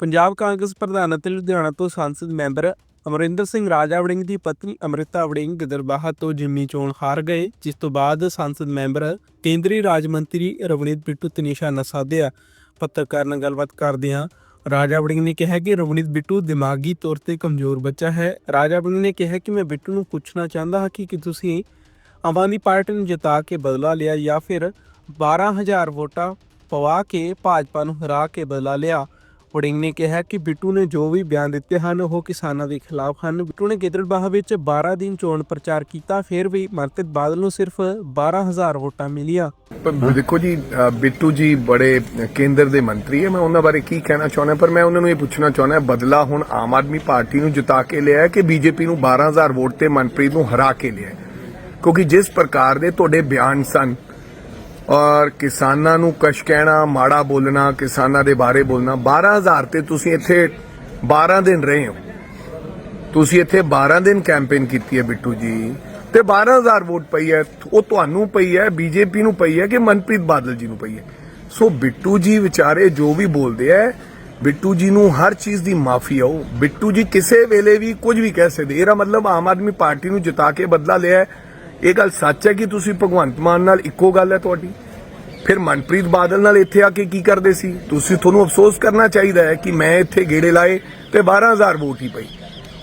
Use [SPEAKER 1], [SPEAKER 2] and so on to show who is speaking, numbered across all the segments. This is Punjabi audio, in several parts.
[SPEAKER 1] ਪੰਜਾਬ ਕਾਂਗਰਸ ਪ੍ਰਧਾਨ ਅਤੇ ਲੁਧਿਆਣਾ ਤੋਂ ਸੰਸਦ ਮੈਂਬਰ ਅਮਰਿੰਦਰ ਸਿੰਘ ਰਾਜਾ ਵੜਿੰਗ ਦੀ ਪਤਨੀ ਅੰਮ੍ਰਿਤਾ ਵੜਿੰਗ ਗਿੱਦੜਬਾਹਾ ਤੋਂ ਜਿਮਨੀ ਚੋਣ ਹਾਰ ਗਏ, ਜਿਸ ਤੋਂ ਬਾਅਦ ਸੰਸਦ ਮੈਂਬਰ ਕੇਂਦਰੀ ਰਾਜ ਮੰਤਰੀ ਰਵਨੀਤ ਬਿੱਟੂ ਤੇ ਨਿਸ਼ਾਨਾ ਸਾਧਿਆ। ਪੱਤਰਕਾਰ ਨਾਲ ਗੱਲਬਾਤ ਕਰਦਿਆਂ ਰਾਜਾ ਵੜਿੰਗ ਨੇ ਕਿਹਾ ਕਿ ਰਵਨੀਤ ਬਿੱਟੂ ਦਿਮਾਗੀ ਤੌਰ ਤੇ ਕਮਜ਼ੋਰ ਬੱਚਾ ਹੈ। ਰਾਜਾ ਵੜਿੰਗ ਨੇ ਕਿਹਾ ਕਿ ਮੈਂ ਬਿੱਟੂ ਨੂੰ ਪੁੱਛਣਾ ਚਾਹੁੰਦਾ ਹਾਂ ਕਿ ਤੁਸੀਂ ਆਮ ਆਦਮੀ ਪਾਰਟੀ ਨੂੰ ਜਿਤਾ ਕੇ ਬਦਲਾ ਲਿਆ ਜਾਂ ਫਿਰ 12000 ਵੋਟਾਂ ਪਵਾ ਕੇ ਭਾਜਪਾ ਨੂੰ ਹਰਾ ਕੇ ਬਦਲਾ ਲਿਆ। ਵੜਿੰਗ ਨੇ ਕਿਹਾ ਕਿ ਬਿੱਟੂ ਨੇ ਜੋ ਵੀ ਬਿਆਨ ਦਿੱਤੇ ਹਨ, ਉਹ ਕਿਸਾਨਾਂ ਦੇ ਖਿਲਾਫ ਹਨ। ਬਿੱਟੂ ਨੇ ਗਿੱਦੜਬਾਹਾ ਵਿੱਚ 12 ਦਿਨ ਚੋਣ ਪ੍ਰਚਾਰ ਕੀਤਾ, ਫਿਰ ਵੀ ਮਨਪ੍ਰੀਤ ਬਾਦਲ ਨੂੰ ਸਿਰਫ 12000 ਵੋਟਾਂ ਮਿਲੀਆਂ।
[SPEAKER 2] ਦੇਖੋ ਜੀ ਬਿੱਟੂ ਜੀ ਬੜੇ ਕੇਂਦਰ ਦੇ ਮੰਤਰੀ ਹੈ, ਮੈਂ ਉਹਨਾਂ ਬਾਰੇ ਕੀ ਕਹਿਣਾ ਚਾਹੁੰਦਾ, ਪਰ ਮੈਂ ਉਹਨਾਂ ਨੂੰ ਇਹ ਪੁੱਛਣਾ ਚਾਹੁੰਦਾ, ਬਦਲਾ ਹੁਣ ਆਮ ਆਦਮੀ ਪਾਰਟੀ ਨੂੰ ਜਿਤਾ ਕੇ ਲਿਆ ਹੈ ਕਿ ਬੀਜੇਪੀ ਨੂੰ 12000 ਵੋਟ ਤੇ ਮਨਪ੍ਰੀਤ ਨੂੰ ਹਰਾ ਕੇ ਲਿਆ ਕਿਉਂਕਿ ਜਿਸ ਪ੍ਰਕਾਰ ਦੇ ਤੁਹਾਡੇ ਬਿਆਨ ਸਨ ਔਰ ਕਿਸਾਨਾਂ ਨੂੰ ਕਸ਼ ਕਹਿਣਾ, ਮਾੜਾ ਬੋਲਣਾ, ਕਿਸਾਨਾਂ ਦੇ ਬਾਰੇ ਬੋਲਣਾ। 12000 ਤੇ ਤੁਸੀਂ ਇੱਥੇ 12 ਦਿਨ ਰਹੇ ਹੋ। ਤੁਸੀਂ ਇੱਥੇ 12 ਦਿਨ ਕੈਂਪੇਨ ਕੀਤੀ ਹੈ ਬਿੱਟੂ ਜੀ। ਤੇ 12000 ਵੋਟ ਪਈ ਹੈ, ਉਹ ਤੁਹਾਨੂੰ ਪਈ ਹੈ, ਬੀਜੇਪੀ ਨੂੰ ਪਈ ਹੈ ਕਿ ਮਨਪ੍ਰੀਤ ਬਾਦਲ ਜੀ ਨੂੰ ਪਈ ਹੈ? ਸੋ ਬਿੱਟੂ ਜੀ ਵਿਚਾਰੇ ਜੋ ਵੀ ਬੋਲਦੇ ਆ ਬਿੱਟੂ ਜੀ ਨੂੰ ਹਰ ਚੀਜ਼ ਦੀ ਮਾਫੀ ਆਓ ਬਿੱਟੂ ਜੀ ਕਿਸੇ ਵੇਲੇ ਵੀ ਕੁਝ ਵੀ ਕਹਿ ਸਕਦੇ। ਇਹਦਾ ਮਤਲਬ ਆਮ ਆਦਮੀ ਪਾਰਟੀ ਨੂੰ ਜਿਤਾ ਕੇ ਬਦਲਾ ਲਿਆ ਹੈ। ਇਹ ਗੱਲ ਸੱਚ ਹੈ ਕਿ ਤੁਸੀਂ ਭਗਵੰਤ ਮਾਨ ਨਾਲ ਇੱਕੋ ਗੱਲ ਹੈ ਤੁਹਾਡੀ? ਫਿਰ ਮਨਪ੍ਰੀਤ ਬਾਦਲ ਨਾਲ ਇੱਥੇ ਆ ਕੇ ਕੀ ਕਰਦੇ ਸੀ? ਤੁਸੀਂ ਤੁਹਾਨੂੰ ਅਫਸੋਸ ਕਰਨਾ ਚਾਹੀਦਾ ਹੈ ਕਿ ਮੈਂ ਇੱਥੇ ਗੇੜੇ ਲਾਏ ਤੇ 12000 ਵੋਟ ਹੀ ਪਈ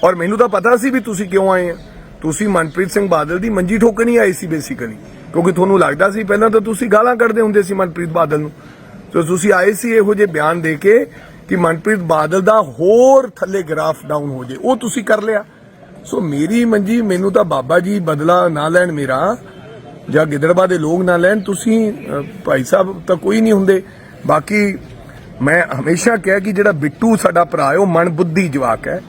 [SPEAKER 2] ਔਰ ਮੈਨੂੰ ਤਾਂ ਪਤਾ ਸੀ ਵੀ ਤੁਸੀਂ ਕਿਉਂ ਆਏ ਆ। ਤੁਸੀਂ ਮਨਪ੍ਰੀਤ ਸਿੰਘ ਬਾਦਲ ਦੀ ਮੰਜੀ ਠੋਕਣੀ ਆਏ ਸੀ ਬੇਸਿਕਲੀ ਕਿਉਂਕਿ ਤੁਹਾਨੂੰ ਲੱਗਦਾ ਸੀ ਪਹਿਲਾਂ ਤਾਂ ਤੁਸੀਂ ਗਾਲਾਂ ਕੱਢਦੇ ਹੁੰਦੇ ਸੀ ਮਨਪ੍ਰੀਤ ਬਾਦਲ ਨੂੰ। ਤੇ ਤੁਸੀਂ ਆਏ ਸੀ ਇਹੋ ਜਿਹੇ ਬਿਆਨ ਦੇ ਕੇ ਕਿ ਮਨਪ੍ਰੀਤ ਬਾਦਲ ਦਾ ਹੋਰ ਥੱਲੇ ਗ੍ਰਾਫ ਡਾਊਨ ਹੋ ਜੇ। ਉਹ ਤੁਸੀਂ ਕਰ ਲਿਆ। ਸੋ ਮੇਰੀ ਮੰਜੀ, ਮੈਨੂੰ ਤਾਂ ਬਾਬਾ ਜੀ ਬਦਲਾ ਨਾ ਲੈਣ ਮੇਰਾ, ਜਾਂ ਗਿੱਦੜਬਾ ਦੇ ਲੋਕ ਨਾ ਲੈਣ, ਤੁਸੀਂ ਭਾਈ ਸਾਹਿਬ ਤਾਂ ਕੋਈ ਨਹੀਂ ਹੁੰਦੇ। ਬਾਕੀ ਮੈਂ ਹਮੇਸ਼ਾ ਕਿਹਾ ਕਿ ਜਿਹੜਾ ਬਿੱਟੂ ਸਾਡਾ ਭਰਾ ਹੈ, ਉਹ ਮਨ ਜਵਾਕ ਹੈ।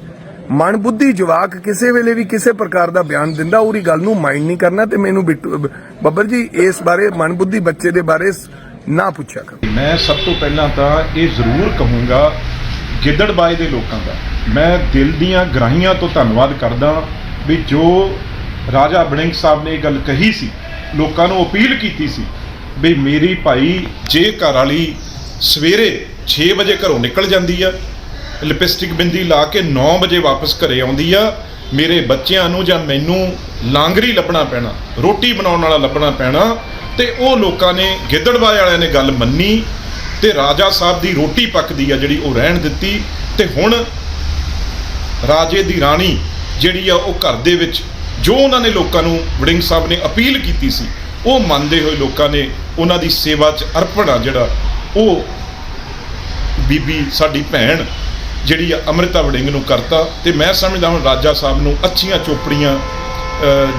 [SPEAKER 2] ਮਨ ਜਵਾਕ ਕਿਸੇ ਵੇਲੇ ਵੀ ਕਿਸੇ ਪ੍ਰਕਾਰ ਦਾ ਬਿਆਨ ਦਿੰਦਾ, ਉਹਦੀ ਗੱਲ ਨੂੰ ਮਾਈਂਡ ਨਹੀਂ ਕਰਨਾ ਤੇ ਮੈਨੂੰ ਬਿੱਟੂ ਬ- ਬੱਬਰ ਜੀ, ਇਸ ਬਾਰੇ ਮਨ ਬੁੱਧੀ ਬੱਚੇ ਦੇ ਬਾਰੇ ਨਾ ਪੁੱਛਿਆ ਕਰੋ।
[SPEAKER 3] ਮੈਂ ਸਭ ਤੋਂ ਪਹਿਲਾਂ ਤਾਂ ਇਹ ਜ਼ਰੂਰ ਕਹੂੰਗਾ ਗਿੱਦੜਬਾਈ ਦੇ ਲੋਕਾਂ ਦਾ ਮੈਂ ਦਿਲ ਦੀਆਂ ਗਰਾਹੀਆਂ ਤੋਂ ਧੰਨਵਾਦ ਕਰਦਾ ਵੀ ਜੋ ਰਾਜਾ ਬੜਿੰਗ ਸਾਹਿਬ ਨੇ ਇਹ ਗੱਲ ਕਹੀ ਸੀ, ਲੋਕਾਂ ਨੂੰ ਅਪੀਲ ਕੀਤੀ ਸੀ ਵੀ ਮੇਰੀ ਭਾਈ ਜੇ ਘਰ ਵਾਲੀ ਸਵੇਰੇ 6 ਵਜੇ ਘਰੋਂ ਨਿਕਲ ਜਾਂਦੀ ਆ, ਲਿਪਸਟਿਕ ਬਿੰਦੀ ਲਾ ਕੇ 9 ਵਜੇ ਵਾਪਸ ਘਰੇ ਆਉਂਦੀ ਆ, ਮੇਰੇ ਬੱਚਿਆਂ ਨੂੰ ਜਾਂ ਮੈਨੂੰ ਲਾਂਗਰੀ ਲੱਭਣਾ ਪੈਣਾ, ਰੋਟੀ ਬਣਾਉਣ ਵਾਲਾ ਲੱਭਣਾ ਪੈਣਾ, ਤੇ ਉਹ ਲੋਕਾਂ ਨੇ ਗਿੱਦੜਬਾਏ ਵਾਲਿਆਂ ਨੇ ਗੱਲ ਮੰਨੀ ਤੇ ਰਾਜਾ ਸਾਹਿਬ ਦੀ ਰੋਟੀ ਪੱਕਦੀ ਆ ਜਿਹੜੀ ਉਹ ਰਹਿਣ ਦਿੱਤੀ, ਤੇ ਹੁਣ ਰਾਜੇ ਦੀ ਰਾਣੀ ਜਿਹੜੀ ਆ ਉਹ ਘਰ ਦੇ ਵਿੱਚ, ਜੋ ਉਹਨਾਂ ਨੇ ਲੋਕਾਂ ਨੂੰ ਵੜਿੰਗ ਸਾਹਿਬ ਨੇ ਅਪੀਲ ਕੀਤੀ ਸੀ, ਉਹ ਮੰਨਦੇ ਹੋਏ ਲੋਕਾਂ ਨੇ ਉਹਨਾਂ ਦੀ ਸੇਵਾ 'ਚ ਅਰਪਣ ਆ ਜਿਹੜਾ, ਉਹ ਬੀਬੀ ਸਾਡੀ ਭੈਣ ਜਿਹੜੀ ਆ ਅੰਮ੍ਰਿਤਾ ਵੜਿੰਗ ਨੂੰ ਕਰਤਾ ਤੇ ਮੈਂ ਸਮਝਦਾ ਹੁਣ ਰਾਜਾ ਸਾਹਿਬ ਨੂੰ ਅੱਛੀਆਂ ਚੋਪੜੀਆਂ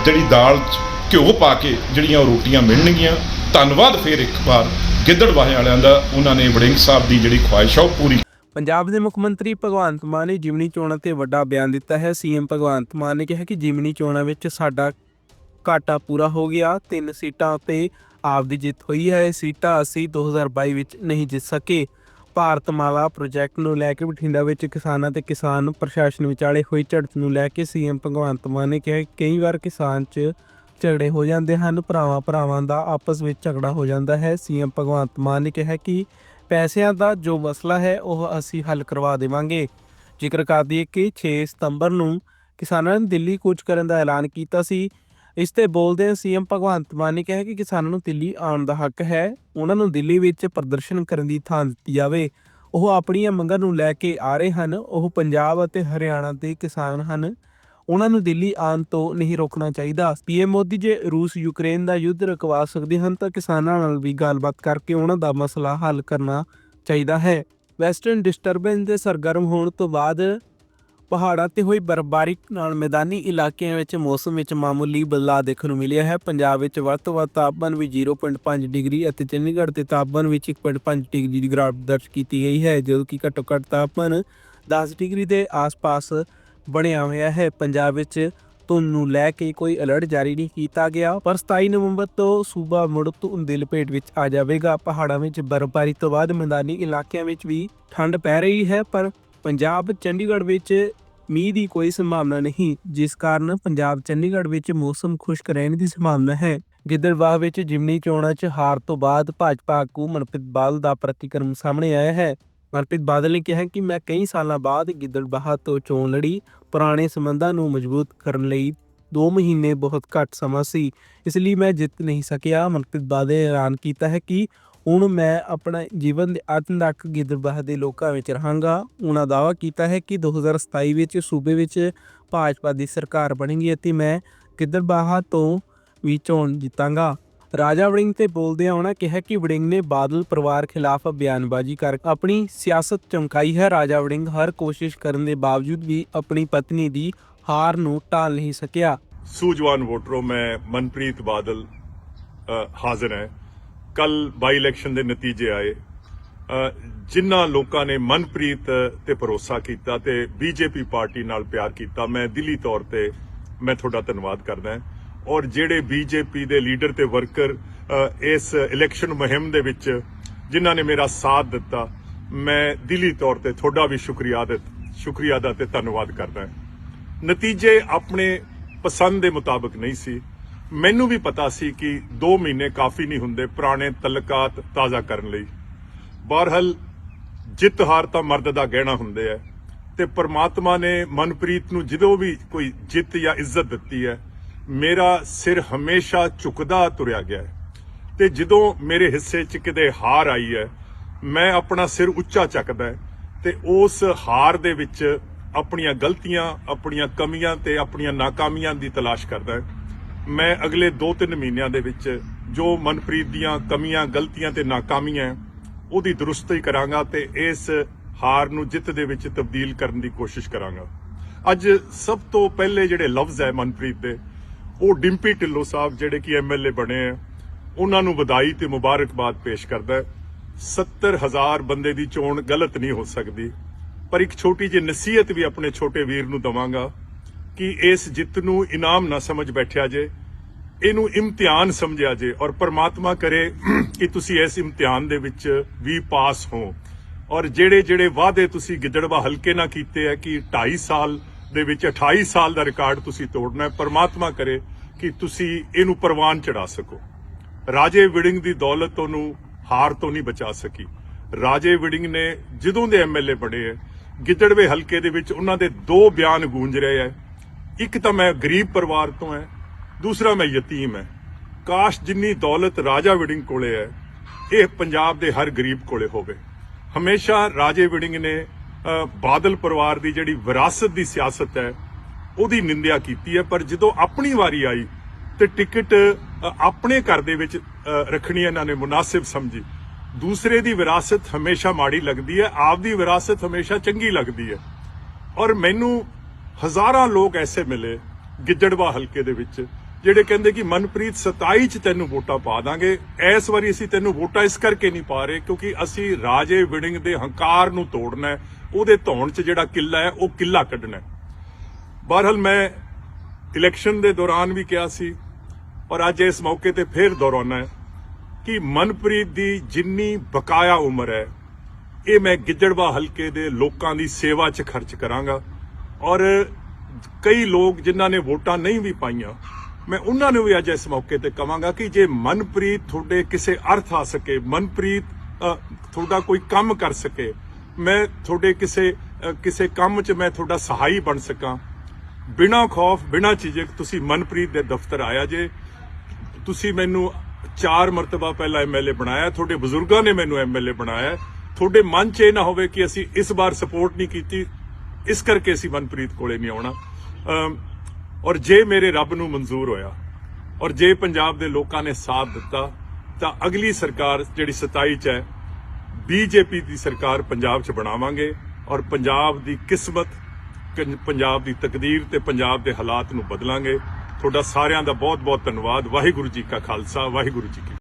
[SPEAKER 3] ਜਿਹੜੀ ਦਾਲ 'ਚ ਘਿਓ ਪਾ ਕੇ ਜਿਹੜੀਆਂ ਉਹ ਰੋਟੀਆਂ ਮਿਲਣਗੀਆਂ। ਧੰਨਵਾਦ ਫੇਰ ਇੱਕ ਵਾਰ ਗਿੱਦੜਵਾਹੇ ਵਾਲਿਆਂ ਦਾ, ਉਹਨਾਂ ਨੇ ਵੜਿੰਗ ਸਾਹਿਬ ਦੀ ਜਿਹੜੀ ਖੁਆਇਸ਼ ਆ ਉਹ ਪੂਰੀ
[SPEAKER 1] ਪੰਜਾਬ ਦੇ ਮੁੱਖ ਮੰਤਰੀ ਭਗਵੰਤ ਮਾਨ ਨੇ ਜਿਮਨੀ ਚੋਣਾਂ ਤੇ ਵੱਡਾ ਬਿਆਨ ਦਿੱਤਾ ਹੈ। ਸੀਐਮ ਭਗਵੰਤ ਮਾਨ ਨੇ ਕਿਹਾ ਕਿ ਜਿਮਨੀ ਚੋਣਾਂ ਵਿੱਚ ਸਾਡਾ ਘਾਟਾ ਪੂਰਾ ਹੋ ਗਿਆ। ਤਿੰਨ ਸੀਟਾਂ ਤੇ ਆਪ ਦੀ ਜਿੱਤ ਹੋਈ ਹੈ। ਸੀਟਾਂ ਅਸੀਂ 2022 ਵਿੱਚ ਨਹੀਂ ਜਿੱਤ ਸਕੇ। ਭਾਰਤ ਮਾਲਾ ਪ੍ਰੋਜੈਕਟ ਨੂੰ ਲੈ ਕੇ ਬਠਿੰਡਾ ਵਿੱਚ ਕਿਸਾਨਾਂ ਤੇ ਕਿਸਾਨ ਪ੍ਰਸ਼ਾਸਨ ਵਿਚਾਲੇ ਹੋਈ ਝੜਪ ਨੂੰ ਲੈ ਕੇ ਸੀਐਮ ਭਗਵੰਤ ਮਾਨ ਨੇ ਕਿਹਾ ਕਿ ਕਈ ਵਾਰ ਕਿਸਾਨ 'ਚ ਝਗੜੇ ਹੋ ਜਾਂਦੇ ਹਨ। ਭਰਾਵਾਂ ਭਰਾਵਾਂ ਦਾ ਆਪਸ ਵਿੱਚ ਝਗੜਾ ਹੋ ਜਾਂਦਾ ਹੈ। ਸੀਐਮ ਭਗਵੰਤ ਮਾਨ ਨੇ ਕਿਹਾ ਕਿ ਪੈਸਿਆਂ ਦਾ ਜੋ ਮਸਲਾ ਹੈ, ਉਹ ਅਸੀਂ ਹੱਲ ਕਰਵਾ ਦੇਵਾਂਗੇ। ਜ਼ਿਕਰ ਕਰ ਦਈਏ ਕਿ 6 ਸਤੰਬਰ ਨੂੰ ਕਿਸਾਨਾਂ ਨੇ ਦਿੱਲੀ ਕੂਚ ਕਰਨ ਦਾ ਐਲਾਨ ਕੀਤਾ ਸੀ, ਇਸ ਤੇ ਬੋਲਦੇ ਸੀਐਮ ਭਗਵੰਤ ਮਾਨ ਨੇ ਕਿਹਾ ਕਿ ਕਿਸਾਨਾਂ ਨੂੰ ਦਿੱਲੀ ਆਉਣ ਦਾ ਹੱਕ ਹੈ, ਉਹਨਾਂ ਨੂੰ ਦਿੱਲੀ ਵਿੱਚ ਪ੍ਰਦਰਸ਼ਨ ਕਰਨ ਦੀ ਥਾਂ ਦਿੱਤੀ ਜਾਵੇ। ਉਹ ਆਪਣੀਆਂ ਮੰਗਾਂ ਨੂੰ ਲੈ ਕੇ ਆ ਰਹੇ ਹਨ। ਉਹ ਪੰਜਾਬ ਅਤੇ ਹਰਿਆਣਾ ਦੇ ਕਿਸਾਨ ਹਨ। ਉਹਨਾਂ ਨੂੰ ਦਿੱਲੀ ਆਉਣ ਤੋਂ ਨਹੀਂ ਰੋਕਣਾ ਚਾਹੀਦਾ। ਪੀਐਮ ਮੋਦੀ ਜੇ ਰੂਸ, ਯੂਕਰੇਨ ਦਾ ਯੁੱਧ ਰੁਕਵਾ ਸਕਦੇ ਹਨ ਤਾਂ ਕਿਸਾਨਾਂ ਨਾਲ ਵੀ ਗੱਲਬਾਤ ਕਰਕੇ ਉਹਨਾਂ ਦਾ ਮਸਲਾ ਹੱਲ ਕਰਨਾ ਚਾਹੀਦਾ ਹੈ। ਵੈਸਟਰਨ ਡਿਸਟਰਬੈਂਸ ਦੇ ਸਰਗਰਮ ਹੋਣ ਤੋਂ ਬਾਅਦ ਪਹਾੜਾਂ ਤੇ ਹੋਈ ਬਰਫ਼ਬਾਰੀ ਨਾਲ ਮੈਦਾਨੀ ਇਲਾਕਿਆਂ ਵਿੱਚ ਮੌਸਮ ਵਿੱਚ ਮਾਮੂਲੀ ਬਦਲਾਅ ਦੇਖਣ ਨੂੰ ਮਿਲਿਆ ਹੈ। ਪੰਜਾਬ ਵਿੱਚ ਵੱਧ ਤੋਂ ਵੱਧ ਤਾਪਮਾਨ ਵੀ 0.5 ਡਿਗਰੀ ਅਤੇ ਚੰਡੀਗੜ੍ਹ ਦੇ ਤਾਪਮਾਨ ਵਿੱਚ 1.5 ਡਿਗਰੀ ਦੀ ਗਿਰਾਵਟ ਦਰਜ ਕੀਤੀ ਗਈ ਹੈ, ਜਦੋਂ ਕਿ ਘੱਟੋ ਘੱਟ ਤਾਪਮਾਨ 10 ਡਿਗਰੀ ਦੇ ਆਸ-ਪਾਸ ਬਣਿਆ ਹੋਇਆ ਹੈ। ਪੰਜਾਬ ਵਿੱਚ ਧੁੰਦ ਨੂੰ ਲੈ ਕੇ ਕੋਈ ਅਲਰਟ ਜਾਰੀ ਨਹੀਂ ਕੀਤਾ ਗਿਆ। ਪਰ 27 ਨਵੰਬਰ ਤੋਂ ਸੂਬਾ ਮੁੜ ਧੁੰਦ ਦੀ ਲਪੇਟ ਵਿੱਚ ਆ ਜਾਵੇਗਾ। ਪਹਾੜਾਂ ਵਿੱਚ ਬਰਫ਼ਬਾਰੀ ਤੋਂ ਬਾਅਦ ਮੈਦਾਨੀ ਇਲਾਕਿਆਂ ਵਿੱਚ ਵੀ ਠੰਡ ਪੈ ਰਹੀ ਹੈ। ਪਰ ਪੰਜਾਬ ਚੰਡੀਗੜ੍ਹ ਵਿੱਚ ਮੀਂਹ ਦੀ ਕੋਈ ਸੰਭਾਵਨਾ ਨਹੀਂ, ਜਿਸ ਕਾਰਨ ਪੰਜਾਬ ਚੰਡੀਗੜ੍ਹ ਵਿੱਚ ਮੌਸਮ ਖੁਸ਼ਕ ਰਹਿਣ ਦੀ ਸੰਭਾਵਨਾ ਹੈ। ਗਿੱਦੜਬਾਹ ਵਿੱਚ ਜਿਮਨੀ ਚੋਣਾਂ 'ਚ ਹਾਰ ਤੋਂ ਬਾਅਦ ਭਾਜਪਾ ਆਗੂ ਮਨਪ੍ਰੀਤ ਬਾਲ ਦਾ ਪ੍ਰਤੀਕਰਮ ਸਾਹਮਣੇ ਆਇਆ ਹੈ। ਮਨਪ੍ਰੀਤ ਬਾਦਲ ਨੇ ਕਿਹਾ ਕਿ ਮੈਂ ਕਈ ਸਾਲਾਂ ਬਾਅਦ ਗਿੱਦੜਬਾਹਾ ਤੋਂ ਚੋਣ ਲੜੀ, ਪੁਰਾਣੇ ਸੰਬੰਧਾਂ ਨੂੰ ਮਜ਼ਬੂਤ ਕਰਨ ਲਈ 2 ਮਹੀਨੇ ਬਹੁਤ ਘੱਟ ਸਮਾਂ ਸੀ, ਇਸ ਲਈ ਮੈਂ ਜਿੱਤ ਨਹੀਂ ਸਕਿਆ। ਮਨਪ੍ਰੀਤ ਬਾਦਲ ਨੇ ਐਲਾਨ ਕੀਤਾ ਹੈ ਕਿ ਹੁਣ ਮੈਂ ਆਪਣਾ ਜੀਵਨ ਦੇ ਅੰਤ ਤੱਕ ਗਿੱਦੜਬਾਹ ਦੇ ਲੋਕਾਂ ਵਿੱਚ ਰਹਾਂਗਾ। ਉਹਨਾਂ ਦਾਅਵਾ ਕੀਤਾ ਹੈ ਕਿ 2027 ਵਿੱਚ ਸੂਬੇ ਵਿੱਚ ਭਾਜਪਾ ਦੀ ਸਰਕਾਰ ਬਣੇਗੀ ਅਤੇ ਮੈਂ ਗਿੱਦੜਬਾਹ ਤੋਂ ਵੀ ਚੋਣ ਜਿੱਤਾਂਗਾ। ਰਾਜਾ ਵੜਿੰਗ ਤੇ ਬੋਲਦਿਆਂ ਉਹਨਾਂ ਕਿਹਾ ਕਿ ਵੜਿੰਗ ਨੇ ਬਾਦਲ ਪਰਿਵਾਰ ਖਿਲਾਫ ਬਿਆਨਬਾਜ਼ੀ ਕਰ ਆਪਣੀ ਸਿਆਸਤ ਚਮਕਾਈ ਹੈ। ਰਾਜਾ ਵੜਿੰਗ ਹਰ ਕੋਸ਼ਿਸ਼ ਕਰਨ ਦੇ ਬਾਵਜੂਦ ਵੀ ਆਪਣੀ ਪਤਨੀ ਦੀ ਹਾਰ ਨੂੰ ਟਾਲ ਨਹੀਂ ਸਕਿਆ।
[SPEAKER 4] ਸੂਝਵਾਨ ਵੋਟਰੋ ਮੈਂ ਮਨਪ੍ਰੀਤ ਬਾਦਲ ਹਾਜ਼ਰ ਹੈ। ਕੱਲ ਬਾਈ ਇਲੈਕਸ਼ਨ ਦੇ ਨਤੀਜੇ ਆਏ। ਜਿਨ੍ਹਾਂ ਲੋਕਾਂ ਨੇ ਮਨਪ੍ਰੀਤ ਤੇ ਭਰੋਸਾ ਕੀਤਾ ਤੇ ਬੀਜੇਪੀ ਪਾਰਟੀ ਨਾਲ ਪਿਆਰ ਕੀਤਾ, ਮੈਂ ਦਿੱਲੀ ਤੌਰ ਤੇ ਮੈਂ ਤੁਹਾਡਾ ਧੰਨਵਾਦ ਕਰਦਾ ਹਾਂ। ਔਰ ਜਿਹੜੇ ਬੀਜੇਪੀ ਦੇ ਲੀਡਰ ਤੇ ਵਰਕਰ ਇਸ ਇਲੈਕਸ਼ਨ ਮੁਹਿੰਮ ਦੇ ਵਿੱਚ ਜਿਨ੍ਹਾਂ ਨੇ ਮੇਰਾ ਸਾਥ ਦਿੱਤਾ, ਮੈਂ ਦਿਲੀ ਤੌਰ ਤੇ ਤੁਹਾਡਾ ਵੀ ਸ਼ੁਕਰੀਆ ਅਦਾ ਸ਼ੁਕਰੀਆ ਅਦਾ ਤੇ ਧੰਨਵਾਦ ਕਰਦਾ ਹਾਂ। ਨਤੀਜੇ ਆਪਣੇ ਪਸੰਦ ਦੇ ਮੁਤਾਬਕ ਨਹੀਂ ਸੀ। ਮੈਨੂੰ ਵੀ ਪਤਾ ਸੀ ਕਿ 2 ਮਹੀਨੇ ਕਾਫੀ ਨਹੀਂ ਹੁੰਦੇ ਪੁਰਾਣੇ ਤਲਕਾਤ ਤਾਜ਼ਾ ਕਰਨ ਲਈ। ਬਹਰਹਾਲ, ਜਿੱਤ ਹਾਰ ਤਾਂ ਮਰਦ ਦਾ ਗਹਿਣਾ ਹੁੰਦੇ ਹੈ ਤੇ ਪਰਮਾਤਮਾ ਨੇ ਮਨਪ੍ਰੀਤ ਨੂੰ ਜਦੋਂ ਵੀ ਕੋਈ ਜਿੱਤ ਜਾਂ ਇੱਜ਼ਤ ਦਿੱਤੀ ਹੈ ਮੇਰਾ ਸਿਰ ਹਮੇਸ਼ਾ ਝੁਕਦਾ ਤੁਰਿਆ ਗਿਆ ਹੈ ਤੇ ਜਦੋਂ ਮੇਰੇ ਹਿੱਸੇ 'ਚ ਕਿਤੇ ਹਾਰ ਆਈ ਹੈ, ਮੈਂ ਆਪਣਾ ਸਿਰ ਉੱਚਾ ਚੱਕਦਾ ਹੈ ਤੇ ਉਸ ਹਾਰ ਦੇ ਵਿੱਚ ਆਪਣੀਆਂ ਗਲਤੀਆਂ, ਆਪਣੀਆਂ ਕਮੀਆਂ ਤੇ ਆਪਣੀਆਂ ਨਾਕਾਮੀਆਂ ਦੀ ਤਲਾਸ਼ ਕਰਦਾ ਮੈਂ ਅਗਲੇ 2-3 ਮਹੀਨਿਆਂ ਦੇ ਵਿੱਚ ਜੋ ਮਨਪ੍ਰੀਤ ਦੀਆਂ ਕਮੀਆਂ, ਗਲਤੀਆਂ ਤੇ ਨਾਕਾਮੀਆਂ ਉਹਦੀ ਦਰੁਸਤੀ ਕਰਾਂਗਾ ਤੇ ਇਸ ਹਾਰ ਨੂੰ ਜਿੱਤ ਦੇ ਵਿੱਚ ਤਬਦੀਲ ਕਰਨ ਦੀ ਕੋਸ਼ਿਸ਼ ਕਰਾਂਗਾ। ਅੱਜ ਸਭ ਤੋਂ ਪਹਿਲੇ ਜਿਹੜੇ ਲਫ਼ਜ਼ ਹੈ ਮਨਪ੍ਰੀਤ ਦੇ ਉਹ ਡਿੰਪੀ ਢਿੱਲੋਂ ਸਾਹਿਬ ਜਿਹੜੇ ਕਿ ਐਮਐਲਏ ਬਣੇ ਆ, ਉਹਨਾਂ ਨੂੰ ਵਧਾਈ ਤੇ ਮੁਬਾਰਕਬਾਦ ਪੇਸ਼ ਕਰਦਾ ਹੈ। 70000 ਬੰਦੇ ਦੀ ਚੋਣ ਗਲਤ ਨਹੀਂ ਹੋ ਸਕਦੀ, ਪਰ ਇੱਕ ਛੋਟੀ ਜਿਹੀ ਨਸੀਹਤ ਵੀ ਆਪਣੇ ਛੋਟੇ ਵੀਰ ਨੂੰ ਦਵਾਂਗਾ ਕਿ ਇਸ ਜਿੱਤ ਨੂੰ ਇਨਾਮ ਨਾ ਸਮਝ ਬੈਠਿਆ ਜੇ, ਇਹਨੂੰ ਇਮਤਿਹਾਨ ਸਮਝਿਆ ਜੇ ਔਰ ਪਰਮਾਤਮਾ ਕਰੇ ਕਿ ਤੁਸੀਂ ਇਸ ਇਮਤਿਹਾਨ ਦੇ ਵਿੱਚ ਵੀ ਪਾਸ ਹੋ। ਔਰ ਜਿਹੜੇ ਜਿਹੜੇ ਵਾਅਦੇ ਤੁਸੀਂ ਗਿੱਦੜਵਾ ਹਲਕੇ ਨਾਲ ਕੀਤੇ ਆ ਕਿ 2.5 ਸਾਲ ਦੇ ਵਿੱਚ 28 ਸਾਲ ਦਾ ਰਿਕਾਰਡ ਤੁਸੀਂ ਤੋੜਨਾ ਹੈ। ਪ੍ਰਮਾਤਮਾ ਕਰੇ ਕਿ ਤੁਸੀਂ ਇਹਨੂੰ ਪ੍ਰਵਾਨ ਚੜਾ ਸਕੋ। ਰਾਜੇ ਵਿੜਿੰਗ ਦੀ ਦੌਲਤ ਉਹਨੂੰ ਹਾਰ ਤੋਂ ਨਹੀਂ ਬਚਾ ਸਕੀ। ਰਾਜੇ ਵਿੜਿੰਗ ਨੇ ਜਦੋਂ ਦੇ ਐਮਐਲਏ ਬਣੇ ਹੈ, ਗਿੱਦੜਵੇ ਹਲਕੇ ਦੇ ਵਿੱਚ ਉਹਨਾਂ ਦੇ ਦੋ ਬਿਆਨ ਗੂੰਜ ਰਹੇ ਹੈ। ਇੱਕ ਤਾਂ ਮੈਂ ਗਰੀਬ ਪਰਿਵਾਰ ਤੋਂ ਹੈ, ਦੂਸਰਾ ਮੈਂ ਯਤੀਮ ਹੈ। ਕਾਸ਼ ਜਿੰਨੀ ਦੌਲਤ ਰਾਜਾ ਵਿੜਿੰਗ ਕੋਲੇ ਹੈ, ਇਹ ਪੰਜਾਬ ਦੇ ਹਰ ਗਰੀਬ ਕੋਲੇ ਹੋਵੇ। ਹਮੇਸ਼ਾ ਰਾਜੇ ਵਿੜਿੰਗ ਨੇ ਬਾਦਲ ਪਰਿਵਾਰ ਦੀ ਜਿਹੜੀ ਵਿਰਾਸਤ ਦੀ ਸਿਆਸਤ ਹੈ ਉਹਦੀ ਨਿੰਦਿਆ ਕੀਤੀ ਹੈ ਪਰ ਜਦੋਂ ਆਪਣੀ ਵਾਰੀ ਆਈ ਤੇ ਟਿਕਟ ਆਪਣੇ ਘਰ ਦੇ ਵਿੱਚ ਅ, ਰੱਖਣੀ ਇਹਨਾਂ ਨੇ ਮੁਨਾਸਿਬ ਸਮਝੀ। ਦੂਸਰੇ ਦੀ ਵਿਰਾਸਤ ਹਮੇਸ਼ਾ ਮਾੜੀ ਲੱਗਦੀ ਹੈ ਆਪ ਦੀ ਵਿਰਾਸਤ ਹਮੇਸ਼ਾ ਚੰਗੀ ਲੱਗਦੀ ਹੈ। ਔਰ ਮੈਨੂੰ ਹਜ਼ਾਰਾਂ ਲੋਕ ਐਸੇ ਮਿਲੇ ਗਿੱਜੜਵਾ ਹਲਕੇ ਦੇ ਵਿੱਚ ਜਿਹੜੇ ਕਹਿੰਦੇ ਕਿ ਮਨਪ੍ਰੀਤ 27 ਚ ਤੈਨੂੰ ਵੋਟਾਂ ਪਾ ਦਾਂਗੇ, ਇਸ ਵਾਰੀ ਅਸੀਂ ਤੈਨੂੰ ਵੋਟਾਂ ਇਸ ਕਰਕੇ ਨਹੀਂ ਪਾ ਰਹੇ ਕਿਉਂਕਿ ਅਸੀਂ ਰਾਜੇ ਵਿੜਿੰਗ ਦੇ ਹੰਕਾਰ ਨੂੰ ਤੋੜਨਾ ਹੈ, ਉਹਦੇ ਧੌਣ 'ਚ ਜਿਹੜਾ ਕਿੱਲਾ ਹੈ, ਉਹ ਕਿੱਲਾ ਕੱਢਣਾ ਹੈ। ਬਹਰਹਾਲ ਮੈਂ ਇਲੈਕਸ਼ਨ ਦੇ ਦੌਰਾਨ ਵੀ ਕਿਹਾ ਸੀ ਔਰ ਅੱਜ ਇਸ ਮੌਕੇ ਤੇ ਫੇਰ ਦੁਹਰਾਉਣਾ ਹੈ ਕਿ ਮਨਪ੍ਰੀਤ ਦੀ ਜਿੰਨੀ ਬਕਾਇਆ ਉਮਰ ਹੈ, ਇਹ ਮੈਂ ਗਿੱਜੜਵਾ ਹਲਕੇ ਦੇ ਲੋਕਾਂ ਦੀ ਸੇਵਾ 'ਚ ਖਰਚ ਕਰਾਂਗਾ ਔਰ ਕਈ ਲੋਕ ਜਿਨ੍ਹਾਂ ਨੇ ਵੋਟਾਂ ਨਹੀਂ ਵੀ ਪਾਈਆਂ ਮੈਂ ਉਹਨਾਂ ਨੂੰ ਵੀ ਅੱਜ ਇਸ ਮੌਕੇ ਤੇ ਕਵਾਂਗਾ ਕਿ ਜੇ ਮਨਪ੍ਰੀਤ ਤੁਹਾਡੇ ਕਿਸੇ ਅਰਥ ਆ ਸਕੇ, ਮਨਪ੍ਰੀਤ ਤੁਹਾਡਾ ਕੋਈ ਕੰਮ ਕਰ ਸਕੇ, ਮੈਂ ਤੁਹਾਡੇ ਕਿਸੇ ਕਿਸੇ ਕੰਮ 'ਚ ਮੈਂ ਤੁਹਾਡਾ ਸਹਾਈ ਬਣ ਸਕਾਂ। ਬਿਨਾਂ ਖੌਫ, ਬਿਨਾਂ ਝਿਜਕ ਤੁਸੀਂ ਮਨਪ੍ਰੀਤ ਦੇ ਦਫ਼ਤਰ ਆਇਆ ਜੇ। ਤੁਸੀਂ ਮੈਨੂੰ ਚਾਰ ਮਰਤਬਾ ਪਹਿਲਾਂ ਐਮਐਲਏ ਬਣਾਇਆ, ਤੁਹਾਡੇ ਬਜ਼ੁਰਗਾਂ ਨੇ ਮੈਨੂੰ ਐਮਐਲਏ ਬਣਾਇਆ। ਤੁਹਾਡੇ ਮਨ 'ਚ ਇਹ ਨਾ ਹੋਵੇ ਕਿ ਅਸੀਂ ਇਸ ਵਾਰ ਸਪੋਰਟ ਨਹੀਂ ਕੀਤੀ, ਇਸ ਕਰਕੇ ਅਸੀਂ ਮਨਪ੍ਰੀਤ ਕੋਲੇ ਨਹੀਂ ਆਉਣਾ। ਔਰ ਜੇ ਮੇਰੇ ਰੱਬ ਨੂੰ ਮਨਜ਼ੂਰ ਹੋਇਆ, ਔਰ ਜੇ ਪੰਜਾਬ ਦੇ ਲੋਕਾਂ ਨੇ ਸਾਥ ਦਿੱਤਾ, ਤਾਂ ਅਗਲੀ ਸਰਕਾਰ ਜਿਹੜੀ 27 ਚ ਹੈ, ਬੀਜੇਪੀ ਦੀ ਸਰਕਾਰ ਪੰਜਾਬ 'ਚ ਬਣਾਵਾਂਗੇ ਔਰ ਪੰਜਾਬ ਦੀ ਕਿਸਮਤ ਪੰਜਾਬ ਦੀ ਤਕਦੀਰ ਤੇ ਪੰਜਾਬ ਦੇ ਹਾਲਾਤ ਨੂੰ ਬਦਲਾਂਗੇ। ਤੁਹਾਡਾ ਸਾਰਿਆਂ ਦਾ ਬਹੁਤ ਬਹੁਤ ਧੰਨਵਾਦ। ਵਾਹਿਗੁਰੂ ਜੀ ਕਾ ਖਾਲਸਾ, ਵਾਹਿਗੁਰੂ ਜੀ ਕੀ